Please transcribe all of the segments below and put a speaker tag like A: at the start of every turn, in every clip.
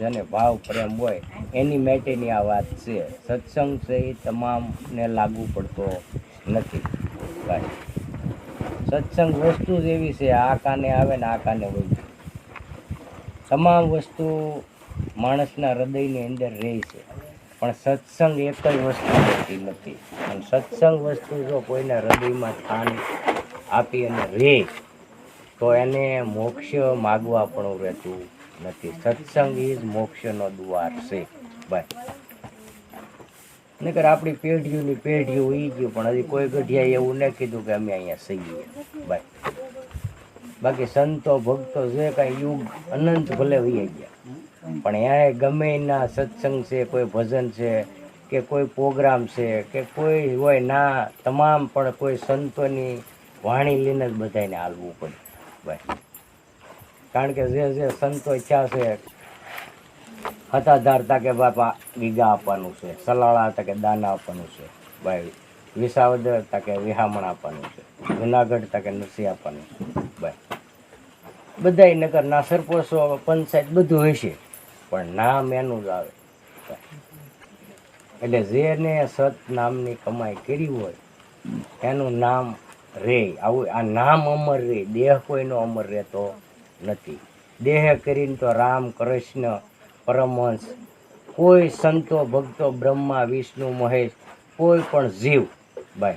A: જેને ભાવ પ્રેમ હોય, એની માટેની આ વાત છે. સત્સંગ છે એ તમામને લાગુ પડતો નથી. ભાઈ, સત્સંગ વસ્તુ જ એવી છે, આ કાને આવે ને આ કાને હોય તમામ વસ્તુ માણસના હૃદયની અંદર રહે છે, પણ સત્સંગ એક જ વસ્તુ હોતી નથી. અને સત્સંગ વસ્તુ જો કોઈના હૃદયમાં સ્થાન આપી અને રહે, તો એને મોક્ષ માગવા પણ રહેતું નથી. સત્સંગ ઇઝ મોક્ષનો દ્વાર છે. ભાઈ નકર આપણી પેઢીઓની પેઢીઓ એ ગયું, પણ હજી કોઈ ગઢિયા એવું ન કીધું કે અમે અહીંયા સહીએ. ભાઈ બાકી સંતો, ભક્તો છે કાંઈ યુગ અનંત ભલે હોઈ ગયા, પણ અહીંયા ગમે ના સત્સંગ છે, કોઈ ભજન છે, કે કોઈ પ્રોગ્રામ છે, કે કોઈ હોય ના, તમામ પણ કોઈ સંતોની વાણી લઈને જ બધાને હાલવું પડે. ભાઈ કારણ કે જે જે સંતો ઈચ્છા છે, હતા ધારતા કે બાપા ગીગા આપવાનું છે, સલાળા હતા કે દાના આપવાનું છે, ભાઈ વિસાવદર હતા કે વિહામણ આપવાનું છે, જુનાગઢ હતા કે નરસિંહ આપવાનું છે, ભાઈ. બધાય નગર ના સરપંચો પંચાયત બધું હોય છે, પણ નામ એનું જ આવે. એટલે જેને સત નામની કમાઈ કરી હોય, એનું નામ રે. આવું આ નામ અમર રે, દેહ કોઈનો અમર રહેતો નથી. દેહ કરીને તો રામ કૃષ્ણ પરમહંસ, કોઈ સંતો, ભક્તો, બ્રહ્મા, વિષ્ણુ, મહેશ, કોઈ પણ જીવ, ભાઈ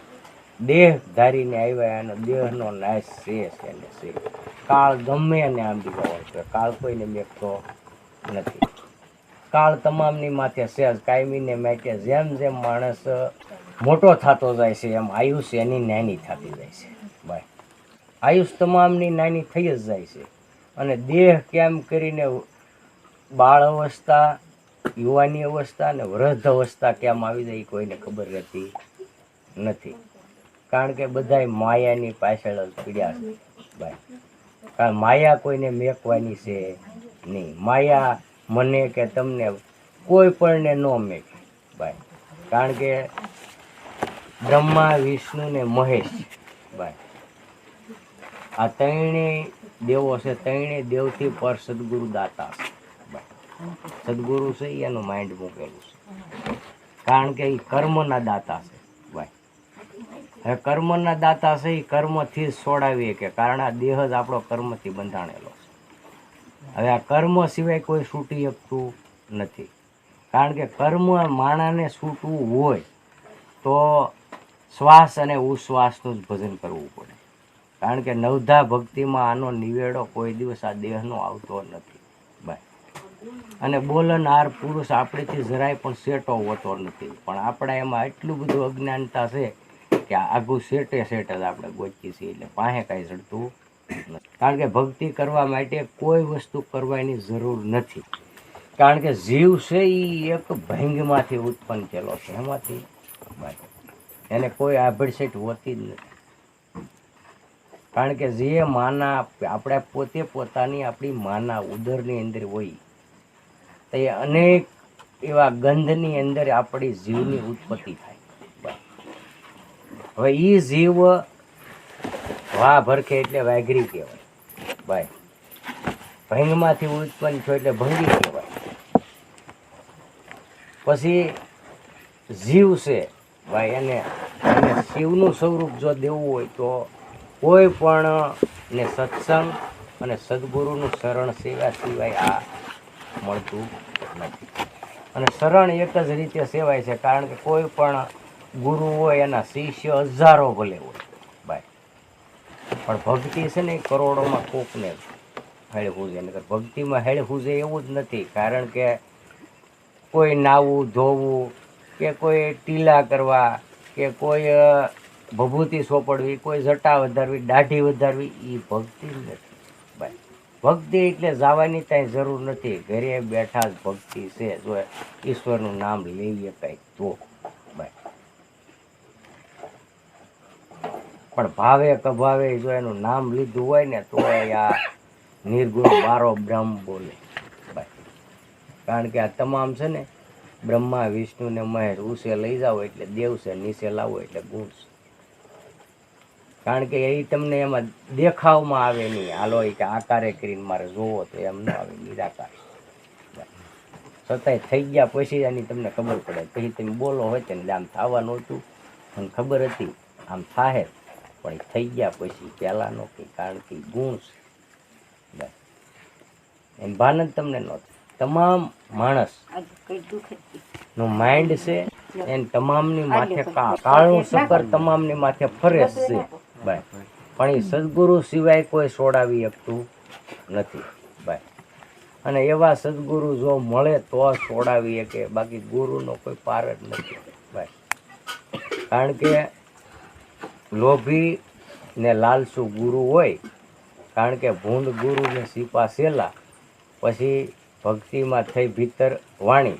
A: દેહ ધારીને આવ્યા એનો દેહનો નાશ છે એને છે. કાળ ગમે એને આંબી જવો છે. કાળ કોઈને મેકતો નથી. કાળ તમામની માથે સહેજ કાયમીને માટે જેમ જેમ માણસ મોટો થતો જાય છે, એમ આયુષ એની નાની થતી જાય છે, ભાઈ. આયુષ તમામની નાની થઈ જ જાય છે. અને દેહ કેમ કરીને બાળ અવસ્થા, યુવાની અવસ્થા અને વૃદ્ધ અવસ્થા કેમ આવી જાય કોઈને ખબર રહેતી નથી. કારણ કે બધાય માયાની પાછળ પીડ્યા છે. ભાઈ કારણ માયા કોઈને મેકવાની છે નહીં. માયા મને કે તમને કોઈ પણને ન મેકે. ભાઈ કારણ કે બ્રહ્મા, વિષ્ણુ ને મહેશ. ભાઈ આ ત્રણેય દેવો છે ત્રણેય દેવથી પર સદગુરુ દાતા છે. સદગુરુ છે, એનું માઇન્ડ મૂકેલું છે. કારણ કે એ કર્મના દાતા છે. ભાઈ હવે કર્મના દાતા છે એ કર્મથી જ છોડાવીએ કે કારણ આ દેહ જ આપણો કર્મથી બંધાણેલો છે. હવે આ કર્મ સિવાય કોઈ છૂટી શકતું નથી. કારણ કે કર્મ માણાને છૂટવું હોય, તો શ્વાસ અને ઉશ્વાસનું જ ભજન કરવું પડે. કારણ કે નવધા ભક્તિમાં આનો નિવેડો કોઈ દિવસ આ દેહનો આવતો નથી. બાય. અને બોલનાર પુરુષ આપણેથી જરાય પણ સેટો હોતો નથી. પણ આપણા એમાં એટલું બધું અજ્ઞાનતા છે કે આઘું સેટે સેટ જ આપણે ગોચી છીએ એટલે પાસે કાંઈ ચડતું નથી. કારણ કે ભક્તિ કરવા માટે કોઈ વસ્તુ કરવાની જરૂર નથી. કારણ કે જીવ છે એ એક ભંગમાંથી ઉત્પન્ન થયેલો છે. એમાંથી એને કોઈ આભડસેટ હોતી જ નથી. કારણ કે જે માના આપણે પોતે પોતાની આપણી માના ઉદરની અંદર હોય, તો એ અનેક એવા ગંધની અંદર આપણી જીવની ઉત્પત્તિ થાય. હવે એ જીવ વાહ ભરખે એટલે વાઘરી કહેવાય. ભાઈ ભંગમાંથી ઉત્પન્ન થયો એટલે ભંગી કહેવાય. પછી જીવ છે, ભાઈ, એને એને શિવનું સ્વરૂપ જો દેવું હોય તો કોઈ પણ ને સત્સંગ અને સદગુરુનું શરણ સેવા સિવાય આ મળતું નથી. અને શરણ એક જ રીતે સેવાય છે, કારણ કે કોઈ પણ ગુરુ હોય, એના શિષ્ય હજારો ભલે હોય. બાય. પણ ભક્તિ છે ને કરોડોમાં કોકને હેળવું છે નકર ભક્તિમાં હેળવું છે એવું જ નથી, કારણ કે કોઈ નાવું ધોવું કે કોઈ ટીલા કરવા કે કોઈ ભભૂતિ સોંપડવી, કોઈ જટા વધારવી, દાઢી વધારવી એ ભક્તિ નથી. ભક્તિ એટલે જવાની ત્યાં જરૂર નથી. ઘરે બેઠા જ ભક્તિ છે. જો ઈશ્વરનું નામ લઈએ કંઈક તો. પણ ભાવે કભાવે જો એનું નામ લીધું હોય ને, તો આ નિર્ગુણ બારો બ્રહ્મ બોલે. કારણ કે આ તમામ છે ને, બ્રહ્મા, વિષ્ણુ ને મહેશ ઉસે લઈ જાઓ એટલે દેવ છે, નીચે લાવો એટલે ગુણ છે. કારણ કે એ તમને એમાં દેખાવમાં આવે નહીં. હાલો કે આકારે કરીને મારે જોવો તો એમ ન આવે નિરાકાર. છતાંય થઈ ગયા પછી એની તમને ખબર પડે. પછી તમે બોલો હોય તેને આમ થવાનું હતું. મને ખબર હતી આમ થાહે. પણ એ થઈ ગયા પછી પહેલાંનો કે કારણ કે ગુણ છે. એમ ભાન જ તમને ન તમામ માણસનું માઇન્ડ છે એને તમામની માથે કાળું સફર તમામની માથે ફરે છે. બાય. પણ એ સદગુરુ સિવાય કોઈ છોડાવી શકતું નથી, બાય. અને એવા સદગુરુ જો મળે તો છોડાવી શકે, બાકી ગુરુનો કોઈ પાર જ નથી, બાય. કારણ કે લોભી ને લાલસુ ગુરુ હોય, કારણ કે ભૂંડ ગુરુને સીપા સેલા, પછી ભક્તિમાં થઈ ભીતર વાણી,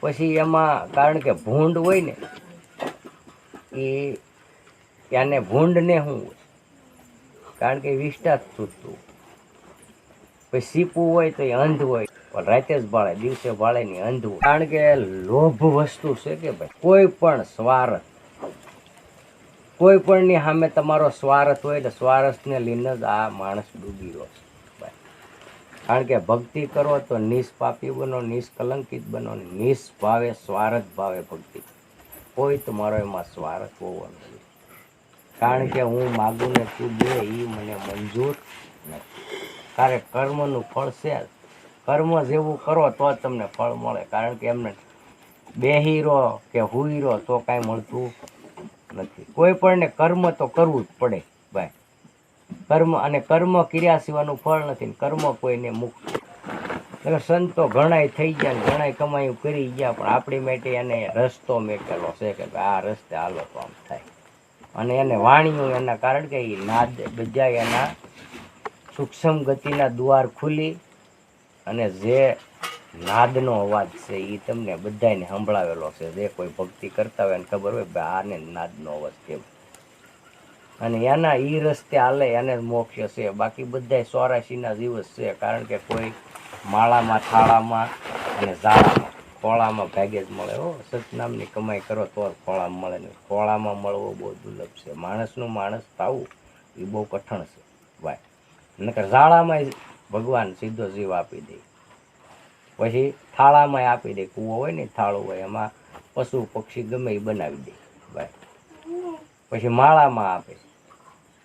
A: પછી એમાં કારણ કે ભૂંડ હોય ને એ એને ભૂંડને શું હોય કારણ કે વિષ્ટા જ છૂટતું પછી સીપું હોય તો એ અંધ હોય. પણ રાતે જ ભાળે દિવસે ભાળે નહીં અંધ હોય. કારણ કે લોભ વસ્તુ છે કે ભાઈ, કોઈ પણ સ્વાર્થ, કોઈ પણની સામે તમારો સ્વાર્થ હોય એટલે સ્વાર્થને લઈને જ આ માણસ ડૂબી રહ્યો છે. કારણ કે ભક્તિ કરો તો નિષ્પાપી બનો, નિષ્કલંકિત બનો નિષ્ભાવે, સ્વાર્થ ભાવે ભક્તિ. કોઈ તમારો એમાં સ્વાર્થ હોવો નથી. કારણ કે હું માગું ને તું દે એ મને મંજૂર નથી. કારણ કર્મનું ફળ છે. કર્મ જેવું કરો તો જ તમને ફળ મળે. કારણ કે એમને બેહી રહો કે હુઈ રહો તો કાંઈ મળતું નથી. કોઈ પણને કર્મ તો કરવું જ પડે, ભાઈ. કર્મ અને કર્મ ક્રિયા સિવાયનું ફળ નથી કર્મ કોઈને મુક્ત એટલે સંતો ઘણાય થઈ ગયા ઘણાય કમાયું કરી ગયા, પણ આપણી માટે એને રસ્તો મેકેલો છે કે આ રસ્તે હાલો તો આમ થાય. અને એને વાણ્યું એના કારણ કે એ નાદ બીજા એના સૂક્ષ્મ ગતિના દ્વાર ખુલી અને જે નાદનો અવાજ છે એ તમને બધાને સંભળાવેલો છે. જે કોઈ ભક્તિ કરતા હોય એને ખબર હોય ભાઈ આને નાદનો અવાજ કેમ? અને એના એ રસ્તે હાલે એને મોક્ષ છે બાકી બધાય ચોરાશીના દિવસ છે. કારણ કે કોઈ માળામાં, થાળામાં અને ઝાડામાં. ખોળામાં ભાગ્ય જ મળે હો. સતનામની કમાઈ કરો તો ખોળામાં મળે ને ખોળામાં મળવો બહુ દુર્લભ છે. માણસનું માણસ થાવું એ બહુ કઠણ છે ભાઈ. નકર ઝાડામાં ભગવાન સીધો જીવ આપી દે. પછી થાળામાં આપી દે. કૂવો હોય ને થાળું હોય, એમાં પશુ પક્ષી ગમે એ બનાવી દે ભાઈ. પછી માળામાં આપે.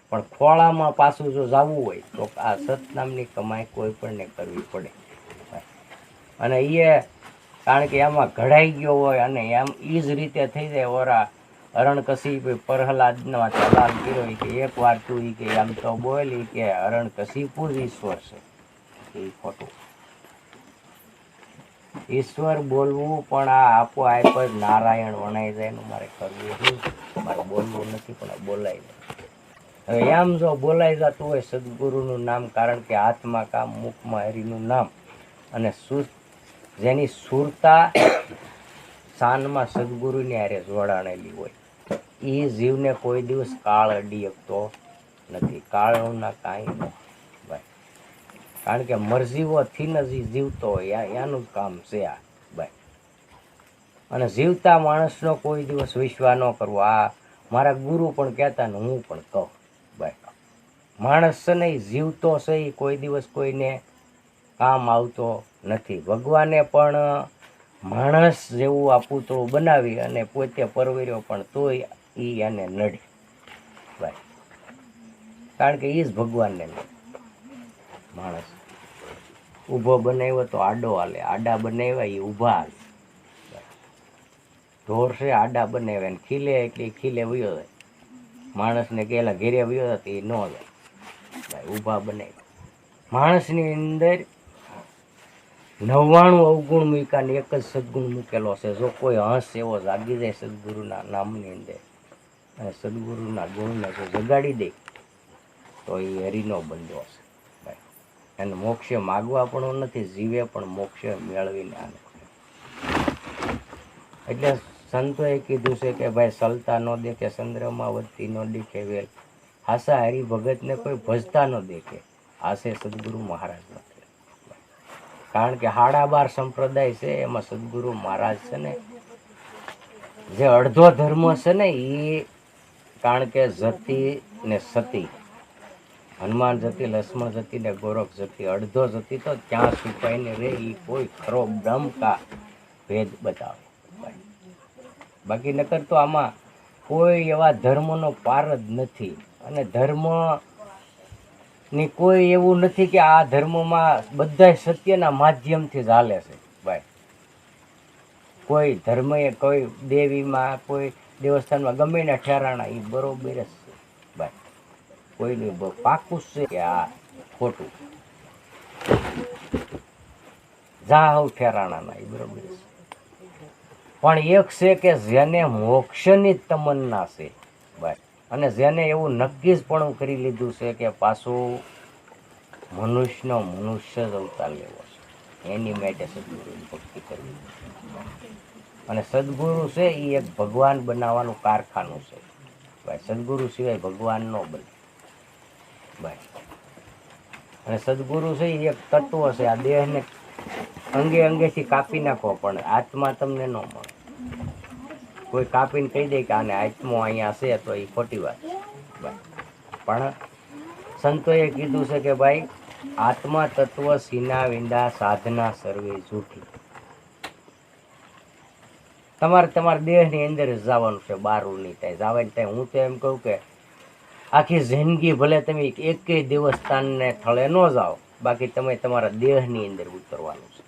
A: પણ ખોળામાં પાછું જો જવું હોય, તો આ સતનામની કમાઈ કોઈ પણને કરવી પડે. અને એ કારણ કે એમાં ઘડાઈ ગયો હોય અને એમ એ જ રીતે થઈ જાય ઓરા હરણકશી પ્રહલાદનો ચલાલ કર્યો કે એક વાર તું કે એમ તો બોલી કે હરણ કશીપુર ઈશ્વર છે. એ ખોટું. ઈશ્વર બોલવું પણ આ આપો આપ જ નારાયણ વણાઈ જાય એનું મારે કરવું શું મારે બોલવું નથી પણ બોલાય જાય. હવે એમ જો બોલાઈ જતું હોય સદગુરુનું નામ કારણ કે હાથમાં કામ, મુખમાં હરિનું નામ અને સુ જેની સુરતા શાનમાં સદગુરુની હારે જોડાણેલી હોય. એ જીવને કોઈ દિવસ કાળ અડી શકતો નથી. કાળના કાંઈ ન કારણ કે મરજીઓથી નજી જીવતો હોય એનું કામ છે આ. ભાઈ અને જીવતા માણસનો કોઈ દિવસ વિશ્વાસ ન કરવો. આ મારા ગુરુ પણ કહેતા ને હું પણ કહું. ભાઈ માણસ છે ને જીવતો છે એ કોઈ દિવસ કોઈને કામ આવતો નથી. ભગવાને પણ માણસ જેવું આ પૂતળું બનાવી અને પોતે પરવર્યો પણ તોય એ એને નડે. ભાઈ કારણ કે એ જ ભગવાનને માણસ. ઊભો બનાવ્યો તો આડો હાલે. આડા બનાવ્યા એ ઊભા હાલે. ઢોર છે, આડા બનાવ્યા ને ખીલે એટલે ખીલે વયો જાય. માણસને કેલા ઘેરે વયો હતા એ ન જાય. ભાઈ ઊભા બનાવ્યા. માણસની અંદર નવ્વાણું અવગુણ મૂક્યા ને એક જ સદગુણ મૂકેલો છે. જો કોઈ હંસ એવો જાગી જાય સદગુરુના નામની અંદર, અને સદગુરુના ગુણને જો જગાડી દે, તો એ હરિનો બંધો છે એને મોક્ષ માગવા પણ નથી, જીવે પણ મોક્ષ મેળવીને આને એટલે સંતોએ કીધું છે કે ભાઈ, સલતા ન દેખે, ચંદ્રમાં વધતી ન દેખે, વેલ. હાસા હરિભગતને કોઈ ભજતા ન દેખે. હાસે સદગુરુ મહારાજ નથી કારણ કે હાડા બાર સંપ્રદાય છે, એમાં સદગુરુ મહારાજ છે ને. જે અડધો ધર્મ છે ને એ કારણ કે જતી ને સતી. હનુમાન જતી, લક્ષ્મણ જતી ને ગોરખ જતી. અડધો જતી તો ત્યાં છુપાઈને રે એ કોઈ ખરો બ્રહ્મ ભેદ બતાવે. બાકી નકર તો આમાં કોઈ એવા ધર્મનો પાર જ નથી. અને ધર્મ ની કોઈ એવું નથી કે આ ધર્મમાં બધા સત્યના માધ્યમથી ચાલે છે, ભાઈ. કોઈ ધર્મ કોઈ દેવીમાં, કોઈ દેવસ્થાનમાં ગમે ને ઠેરાણા એ બરોબર જ છે, ભાઈ. કોઈનું પાકું છે કે આ ખોટું. જા હવ ઠેરાણાના એ બરોબર છે. પણ એક છે કે જેને મોક્ષની તમન્ના છે, ભાઈ. અને જેને એવું નક્કી જ પણ કરી લીધું છે કે પાછું મનુષ્યનો મનુષ્ય જ અવતાર લેવો છે. એની માટે સદગુરુની ભક્તિ કરવી અને સદગુરુ છે એ એક ભગવાન બનાવવાનું કારખાનું છે. ભાઈ, સદગુરુ સિવાય ભગવાન ન બને. ભાઈ, અને સદગુરુ છે એ એક તત્વ છે. આ દેહને અંગે અંગેથી કાપી નાખો, પણ આત્મા તમને ન મળે. કોઈ કાપીને કહી દે કે આને આત્મો અહીંયા છે તો એ ખોટી વાત. પણ સંતોએ કીધું છે કે ભાઈ આત્મા તત્વ સીના વિંદા સાધના સર્વે જૂઠી. તમારે તમારા દેહની અંદર જ જવાનું છે, બારું નહીં થાય. જવાની થાય. હું તો એમ કહું કે આખી જિંદગી ભલે તમે એકેય દેવસ્થાનને થળે ન જાઓ, બાકી તમે તમારા દેહની અંદર ઉતરવાનું છે.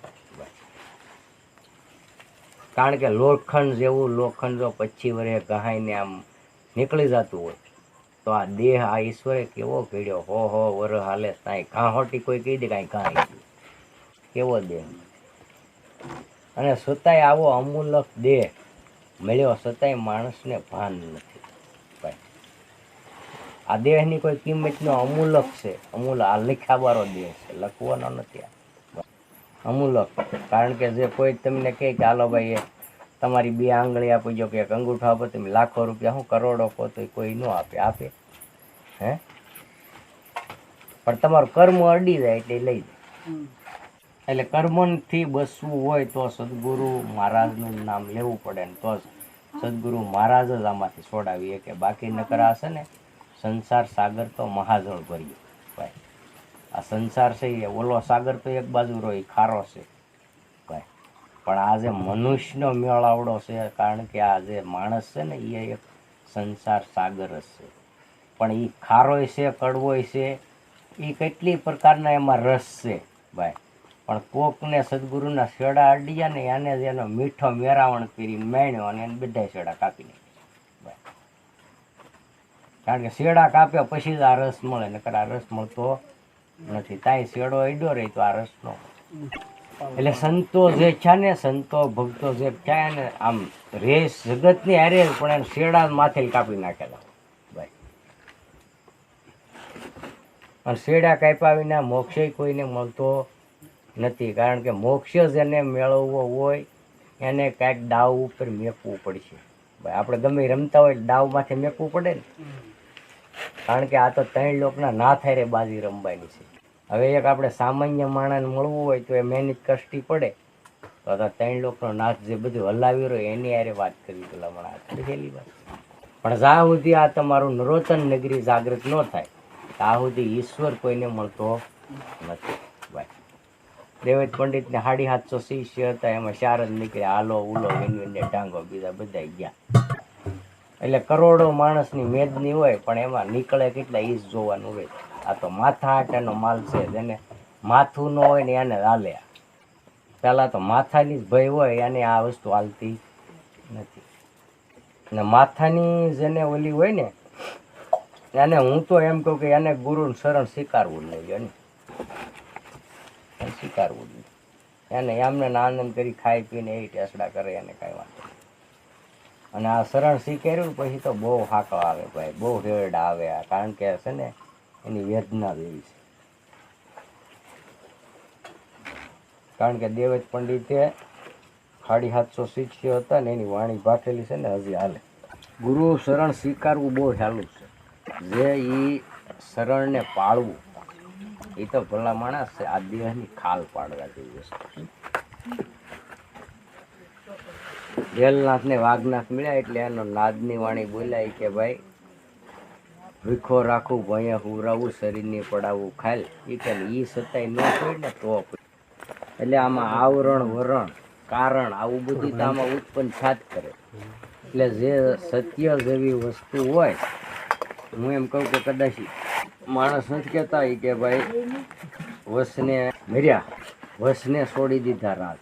A: કારણ કે લોખંડ જેવું લોખંડ જો પચીસ વરે ગહાઈને આમ નીકળી જતું હોય. તો આ દેહ આ ઈશ્વરે કેવો કીડ્યો હો હો, વર હાલે કાંઈ ઘાંહોટી કોઈ કહી દે કાંઈ ઘા કેવો દેહ? અને છતાંય આવો અમૂલક દેહ. મળ્યો છતાંય માણસને ભાન નથી. આ દેહની કોઈ કિંમતનો અમૂલક છે. અમૂલ આ લખાવાળો દેહ છે. લખવાનો નથી આ. અમૂલક. કારણ કે જે કોઈ તમને કહે કે હાલો ભાઈ એ તમારી બે આંગળી આપી જો કે એક અંગૂઠો આપો તમે લાખો રૂપિયા હું કરોડો કહો તો કોઈ ન આપે આપે. હે? પણ તમારું કર્મ અડી જાય એટલે લઈ જાય. એટલે કર્મથી બસવું હોય તો સદગુરુ મહારાજનું નામ લેવું પડે ને તો જ સદગુરુ મહારાજ જ આમાંથી છોડાવીએ કે બાકી નકરા હશે ને સંસાર સાગર તો મહાજળ ભર્યો. ભાઈ આ સંસાર છે એ. ઓલો સાગર તો એક બાજુ રહ્યો ખારો છે. ભાઈ, પણ આ જે મનુષ્યનો મેળાવડો છે, કારણ કે આ જે માણસ છે ને, એ એક સંસાર સાગર જ છે. પણ એ ખારોય છે કડવોય છે એ કેટલી પ્રકારના એમાં રસ છે, ભાઈ. પણ કોકને સદગુરુના શેડા અડ્યા ને, એને જ એનો મીઠો મેરાવણ કરી મેણ્યો અને એને બધા શેડા કાપી નાખ્યા કારણ કે શેડા કાપ્યા પછી જ આ રસ મળે, નકર આ રસ મળતો નથી તાય શેડો અડ્યો રહી તો આ રસનો. એટલે સંતો જે છે ને સંતો ભક્તો જે છે ને આમ રેસ જગતની હારે પણ એને શેડા માથે કાપી નાખેલા. ભાઈ. અને શેડા કાપ્યા વિના મોક્ષય કોઈને મળતો નથી કારણ કે મોક્ષ જ એને મેળવવો હોય એને કાંઈક દાવ ઉપર મેકવું પડશે. ભાઈ આપણે ગમે રમતા હોય દાવ માથે મેકવું પડે ને. કારણ કે આ તો ત્રણ લોકના ના થાય રે બાજી રમવાની છે. હવે એક આપણે સામાન્ય માણસને મળવું હોય તો એ મહેનત કષ્ટી પડે. તો ત્રણ લોકોનો નાથ જે બધું હલાવી રહ્યો, એની યારે વાત કરવી પેલા મને આ થોડી વાત. પણ જ્યાં સુધી આ તમારું નરોતન નગરી જાગૃત ન થાય, ત્યાં સુધી ઈશ્વર કોઈને મળતો નથી. ભાઈ દેવેદ પંડિતને સાડી સાતસો શિષ્ય હતા, એમાં શારદ નીકળ્યા, હાલો, ઉલો વિનવીને ડાંગો બીજા બધા ગયા. એટલે કરોડો માણસની મેદની હોય, પણ એમાં નીકળે કેટલા ઈશ જોવાનું હોય. આ તો માથા આટાનો માલ છે જેને માથું ન હોય ને એને હાલે. પહેલાં તો માથાની જ ભય હોય, એને આ વસ્તુ હાલતી નથી. ને માથાની જેને ઓલી હોય ને, એને હું તો એમ કહું કે એને ગુરુનું શરણ સ્વીકારવું જ નહીં, એને. સ્વીકારવું જ નહીં. એને એમને આનંદ કરી ખાઈ પીને એ ટેસડા કરે, એને કાંઈ વાંધો અને આ શરણ સ્વીકાર્યું પછી તો બહુ હાકો આવે ભાઈ, બહુ રેડ આવે આ. કારણ કે છે ને એની વેદના જ છે. કારણ કે દેવજ પંડિતે સાડી સાતસો શિષ્યો હતા ને એની વાણી ભાખેલી છે ને હજી હાલે. ગુરુ શરણ સ્વીકારવું બહુ સહેલું છે. જે એ શરણને પાળવું એ તો ભલા માણસ છે, આ દેહની ખાલ પાડવા જેવી વસ્તુ વેલનાથ ને વાઘનાથ મળ્યા એટલે એનો નાદની વાણી બોલાય કે ભાઈ ભીખો રાખું, ભય હુરાવું શરીરની પડાવું ખાલ, એ કે એ સતાય ન હોય ને તો એટલે આમાં આવરણ, વરણ, કારણ, આવું બધું તો આમાં ઉત્પન્ન છાત કરે. એટલે જે સત્ય જેવી વસ્તુ હોય, હું એમ કહું કે કદાચ માણસ નથી કહેતા એ કે ભાઈ, વસને મર્યા, વસને છોડી દીધા રાજ.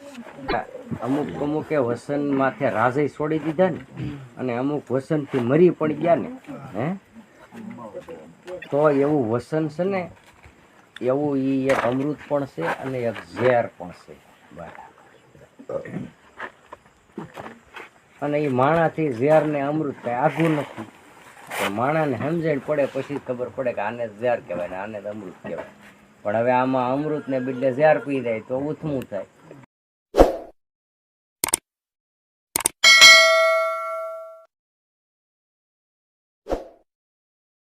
A: અમુક અમુકે વસન માથે રાજે છોડી દીધા ને, અને અમુક વસનથી મરી પણ ગયા ને, હે? તો એવું વસન છે ને, એવું એ એક અમૃત પણ છે અને એક ઝેર પણ છે. અને એ માણાથી ઝેર ને અમૃત કઈ આઘું નથી. માણાને સમજણ પડે, પછી ખબર પડે કે આને ઝેર કહેવાય ને આને અમૃત કહેવાય. પણ હવે આમાં અમૃત ને બદલે ઝેર પી જાય તો ઉથમું થાય.